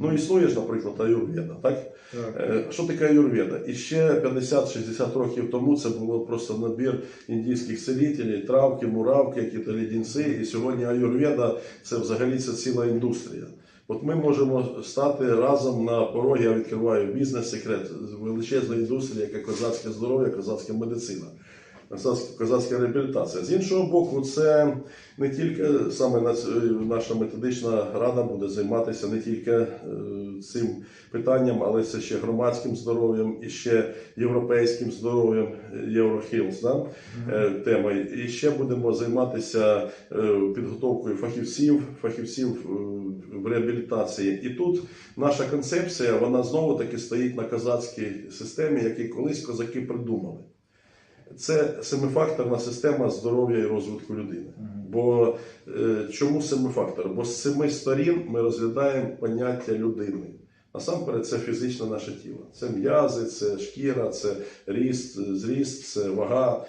Ну, існує ж, наприклад, аюрведа, так? Так. Е, Що таке аюрведа? І ще 50-60 років тому це було просто набір індійських целітелів, травки, муравки, якісь лідінці. І сьогодні аюрведа це взагалі це ціла індустрія. От ми можемо стати разом на порогі, я відкриваю бізнес-секрет, величезна індустрія, яка козацьке здоров'я, козацька медицина. Козацька, реабілітація. З іншого боку, це не тільки саме наша методична рада буде займатися не тільки е, цим питанням, але це ще громадським здоров'ям і ще європейським здоров'ям, Єврохілс, да? е, тема. І ще будемо займатися е, підготовкою фахівців, фахівців е, в реабілітації. І тут наша концепція, вона знову таки стоїть на козацькій системі, яку колись козаки придумали. Це семифакторна система здоров'я і розвитку людини. Бо е, чому семифактор? Бо з семи сторін ми розглядаємо поняття людини. Насамперед, це фізичне наше тіло. Це м'язи, це шкіра, це ріст, зріст, це вага,